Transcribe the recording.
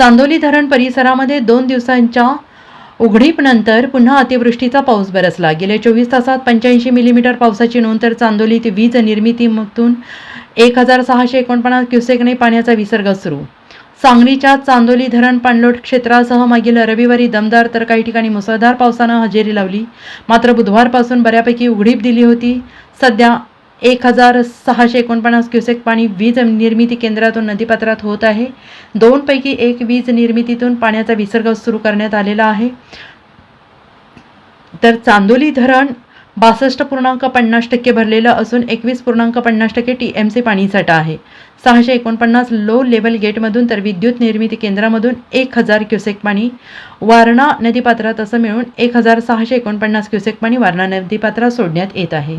चांदोली धरण परिसरामध्ये दोन दिवसांच्या उघडीपनंतर पुन्हा अतिवृष्टीचा पाऊस बरसला. गेल्या चोवीस तासात पंच्याऐंशी मिलीमीटर पावसाची नोंद तर चांदोलीत वीज निर्मितीमधून एक हजार सहाशे एकोणपन्नास क्युसेकने पाण्याचा विसर्ग सुरू. सांगलीच्या चांदोली धरण पाणलोट क्षेत्रासह मागील रविवारी दमदार तर काही ठिकाणी मुसळधार पावसानं हजेरी लावली. मात्र बुधवारपासून बऱ्यापैकी उघडीप दिली होती. सध्या एक हजार सहाशे एकोणपन्नास क्युसेक पाणी वीज निर्मिती केंद्रातून नदीपात्रात होत आहे. दोनपैकी एक वीज निर्मितीतून पाण्याचा विसर्ग सुरू करण्यात आलेला आहे. तर चांदोली धरण बासष्ट पूर्णांक पन्नास टक्के भरलेलं असून एकवीस पूर्णांक पन्नास टक्के टी एम सी पाणीसाठा आहे. सहाशे एकोणपन्नास लो लेवल गेटमधून तर विद्युत निर्मिती केंद्रामधून एक हजार क्युसेक पाणी वारणा नदीपात्रात असं मिळून एक हजार सहाशे एकोणपन्नास क्युसेक पाणी वारणा नदीपात्रात सोडण्यात येत आहे.